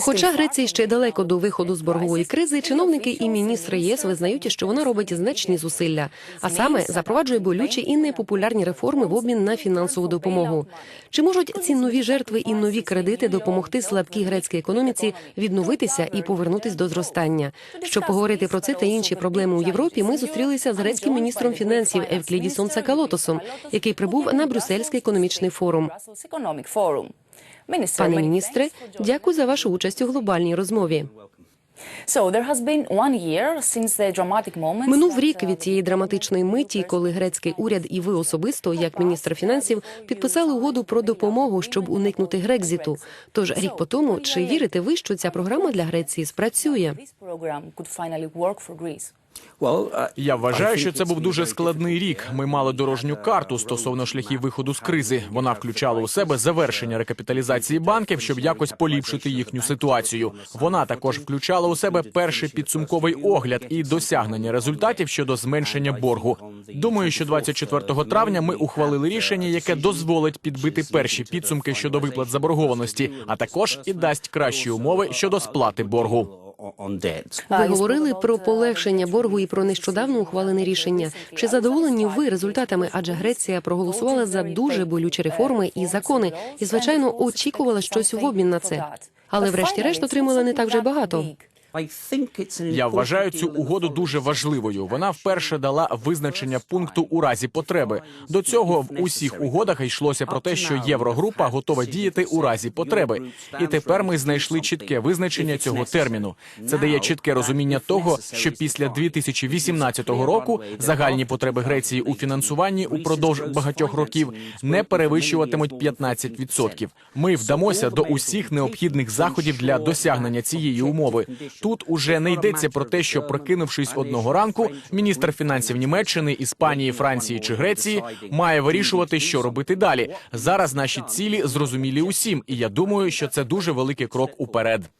Хоча Греції ще далеко до виходу з боргової кризи, чиновники і міністри ЄС визнають, що вона робить значні зусилля, а саме запроваджує болючі і непопулярні реформи в обмін на фінансову допомогу. Чи можуть ці нові жертви і нові кредити допомогти слабкій грецькій економіці відновитися і повернутись до зростання? Щоб поговорити про це та інші проблеми у Європі, ми зустрілися з грецьким міністром фінансів Евклідісом Сакалотосом, який прибув на Брюссельський економічний форум. Пане міністре, дякую за вашу участь у глобальній розмові. Минув рік від цієї драматичної миті, коли грецький уряд і ви особисто, як міністр фінансів, підписали угоду про допомогу, щоб уникнути Грекзіту. Тож рік по тому, чи вірите ви, що ця програма для Греції спрацює? Я вважаю, що це був дуже складний рік. Ми мали дорожню карту стосовно шляхів виходу з кризи. Вона включала у себе завершення рекапіталізації банків, щоб якось поліпшити їхню ситуацію. Вона також включала у себе перший підсумковий огляд і досягнення результатів щодо зменшення боргу. Думаю, що 24 травня ми ухвалили рішення, яке дозволить підбити перші підсумки щодо виплат заборгованості, а також і дасть кращі умови щодо сплати боргу. Ви говорили про полегшення боргу і про нещодавно ухвалене рішення. Чи задоволені ви результатами? Адже Греція проголосувала за дуже болючі реформи і закони, і звичайно очікувала щось в обмін на це. Але врешті-решт отримала не так вже багато. Я вважаю цю угоду дуже важливою. Вона вперше дала визначення пункту у разі потреби. До цього в усіх угодах йшлося про те, що єврогрупа готова діяти у разі потреби. І тепер ми знайшли чітке визначення цього терміну. Це дає чітке розуміння того, що після 2018 року загальні потреби Греції у фінансуванні упродовж багатьох років не перевищуватимуть 15%. Ми вдамося до усіх необхідних заходів для досягнення цієї умови. Тут уже не йдеться про те, що прокинувшись одного ранку, міністр фінансів Німеччини, Іспанії, Франції чи Греції має вирішувати, що робити далі. Зараз наші цілі зрозумілі усім, і я думаю, що це дуже великий крок уперед.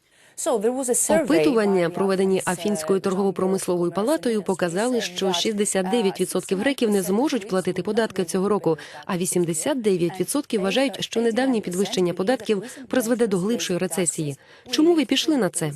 Опитування, проведені Афінською торгово-промисловою палатою, показали, що 69% греків не зможуть платити податки цього року, а 89% вважають, що недавнє підвищення податків призведе до глибшої рецесії. Чому ви пішли на це?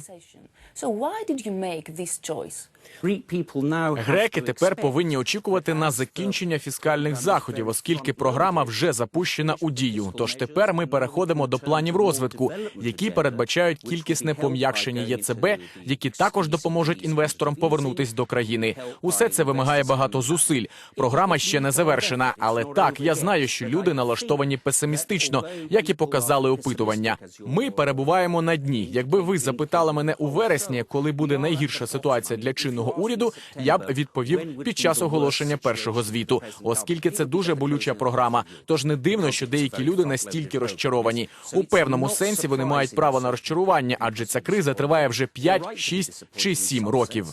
Греки тепер повинні очікувати на закінчення фіскальних заходів, оскільки програма вже запущена у дію. Тож тепер ми переходимо до планів розвитку, які передбачають кількісне пом'якшення ЄЦБ, які також допоможуть інвесторам повернутись до країни. Усе це вимагає багато зусиль. Програма ще не завершена, але так я знаю, що люди налаштовані песимістично, як і показали опитування. Ми перебуваємо на дні. Якби ви запитали мене у вересні, коли буде найгірша ситуація для чинного уряду, я б відповів під час оголошення першого звіту, оскільки це дуже болюча програма. Тож не дивно, що деякі люди настільки розчаровані. У певному сенсі вони мають право на розчарування, адже ця криза триває вже 5, 6 чи 7 років.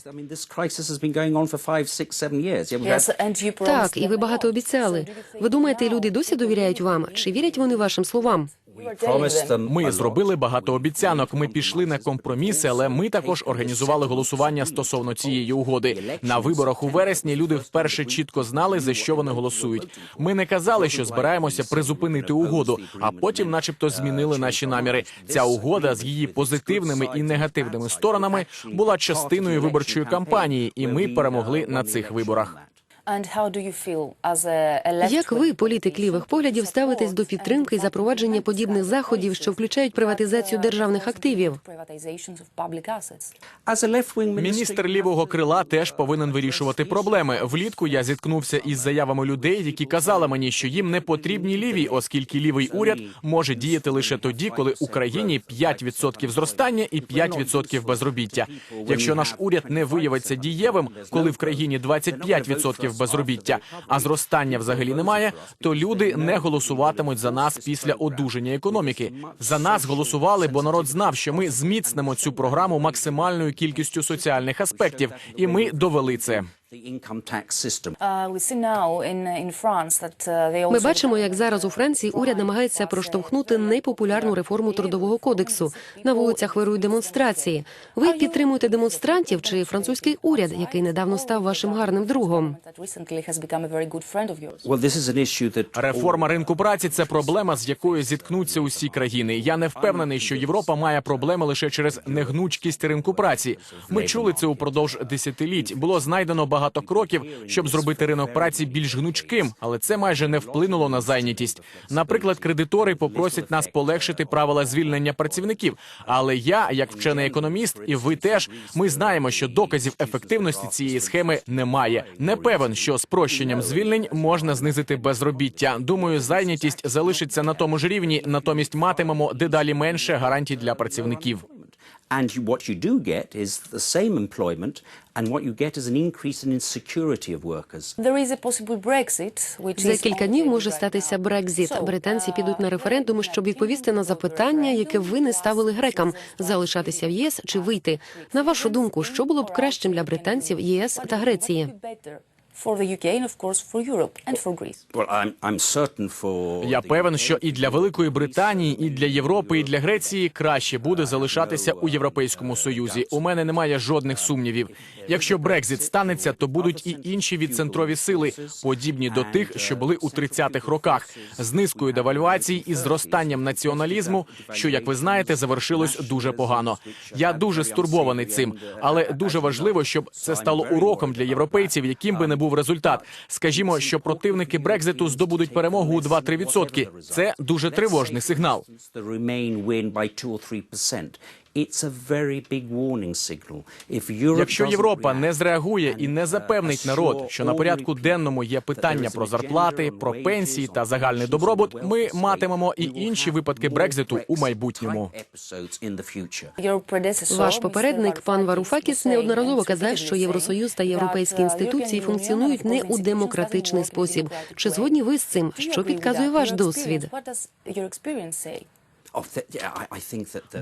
Так, і ви багато обіцяли. Ви думаєте, люди досі довіряють вам? Чи вірять вони вашим словам? Ми зробили багато обіцянок. Ми пішли на компроміси, але ми також організували голосування стосовно цієї угоди. На виборах у вересні люди вперше чітко знали за що вони голосують. Ми не казали, що збираємося призупинити угоду, а потім, начебто, змінили наші наміри. Ця угода з її позитивними і негативними сторонами була частиною виборчої кампанії, і ми перемогли на цих виборах. Як ви, політик лівих поглядів, ставитесь до підтримки і запровадження подібних заходів, що включають приватизацію державних активів? Міністр лівого крила теж повинен вирішувати проблеми. Влітку я зіткнувся із заявами людей, які казали мені, що їм не потрібні ліві, оскільки лівий уряд може діяти лише тоді, коли Україні 5% зростання і 5% безробіття. Якщо наш уряд не виявиться дієвим, коли в країні 25% безробіття, а зростання взагалі немає, то люди не голосуватимуть за нас після одужання економіки. За нас голосували, бо народ знав, що ми зміцнимо цю програму максимальною кількістю соціальних аспектів, і ми довели це. Uh, we see now in, in France that uh, Ми бачимо, як зараз у Франції уряд намагається проштовхнути непопулярну реформу трудового кодексу. На вулицях вирують демонстрації. Ви підтримуєте демонстрантів чи французький уряд, який недавно став вашим гарним другом? Реформа ринку праці це проблема, з якою зіткнуться усі країни. Я не впевнений, що Європа має проблеми лише через негнучкість ринку праці. Ми чули це упродовж десятиліть. Було знайдено багато кроків, щоб зробити ринок праці більш гнучким, але це майже не вплинуло на зайнятість. Наприклад, кредитори попросять нас полегшити правила звільнення працівників. Але я, як вчений економіст, і ви теж, ми знаємо, що доказів ефективності цієї схеми немає. Не певен, що спрощенням звільнень можна знизити безробіття. Думаю, зайнятість залишиться на тому ж рівні, натомість матимемо дедалі менше гарантій для працівників. And you, what you do get is the same employment, and what you get is an increase in insecurity of workers. There is a possible Brexit, which За кілька днів може статися. Брекзіт. Британці підуть на uh, референдум, щоб відповісти на запитання, яке ви не ставили грекам: залишатися в ЄС чи вийти. На вашу думку, що було б кращим для британців, ЄС та Греції? For the UK and of course for Europe and for Greece. Well, I'm, I'm certain for. Я певен, що і для Великої Британії, і для Європи, і для Греції краще буде залишатися у Європейському Союзі. У мене немає жодних сумнівів. Якщо Брекзит станеться, то будуть і інші відцентрові сили, подібні до тих, що були у 30-х роках, з низкою девальвацій і зростанням націоналізму, що, як ви знаєте, завершилось дуже погано. Я дуже стурбований цим, але дуже важливо, щоб це стало уроком для європейців, яким би не був результат. Скажімо, що противники Брекзиту здобудуть перемогу у 2-3%. Це дуже тривожний сигнал. Якщо Європа не зреагує і не запевнить народ, що на порядку денному є питання про зарплати, про пенсії та загальний добробут, ми матимемо і інші випадки Брекзиту у майбутньому. Ваш попередник пан Варуфакіс неодноразово казав, що Євросоюз та європейські uh, інституції функціонують не у демократичний спосіб. Чи згодні ви з цим? Що підказує ваш досвід?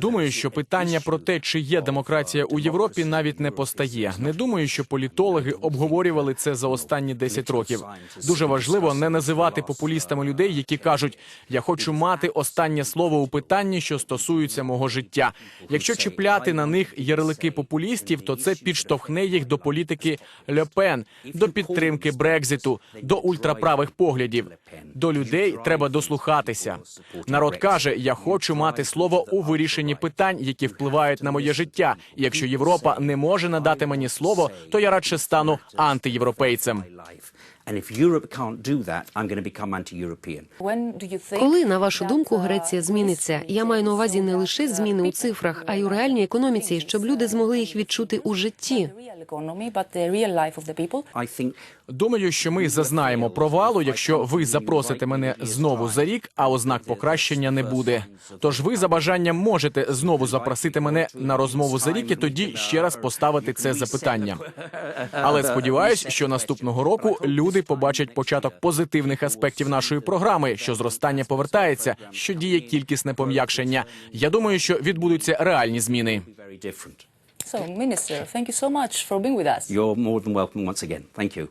Думаю, що питання про те, чи є демократія у Європі, навіть не постає. Не думаю, що політологи обговорювали це за останні 10 років. Дуже важливо не називати популістами людей, які кажуть: я хочу мати останнє слово у питанні, що стосуються мого життя. Якщо чіпляти на них ярлики популістів, то це підштовхне їх до політики Льопен, до підтримки Брекзиту, до ультраправих поглядів. До людей треба дослухатися. Народ каже: я хочу мати слово у вирішенні питань, які впливають на моє життя. І якщо Європа не може надати мені слово, то я радше стану антиєвропейцем. And if Europe can't do that, I'm going to become anti-European. When do you think Коли, на вашу думку, uh, Греція зміниться? Я маю на увазі не лише зміни у цифрах, а й у реальній економіці, щоб люди змогли їх відчути у житті. Думаю, що ми зазнаємо провалу, якщо ви запросите мене знову за рік, а ознак покращення не буде. Тож ви за бажанням можете знову запросити мене на розмову за рік і тоді ще раз поставити це запитання. Але сподіваюсь, що наступного року люди побачать початок позитивних аспектів нашої програми, що зростання повертається, що діє кількісне пом'якшення. Я думаю, що відбудуться реальні зміни. So, Minister, thank you so much for being with us. You're more than welcome once again. Thank you.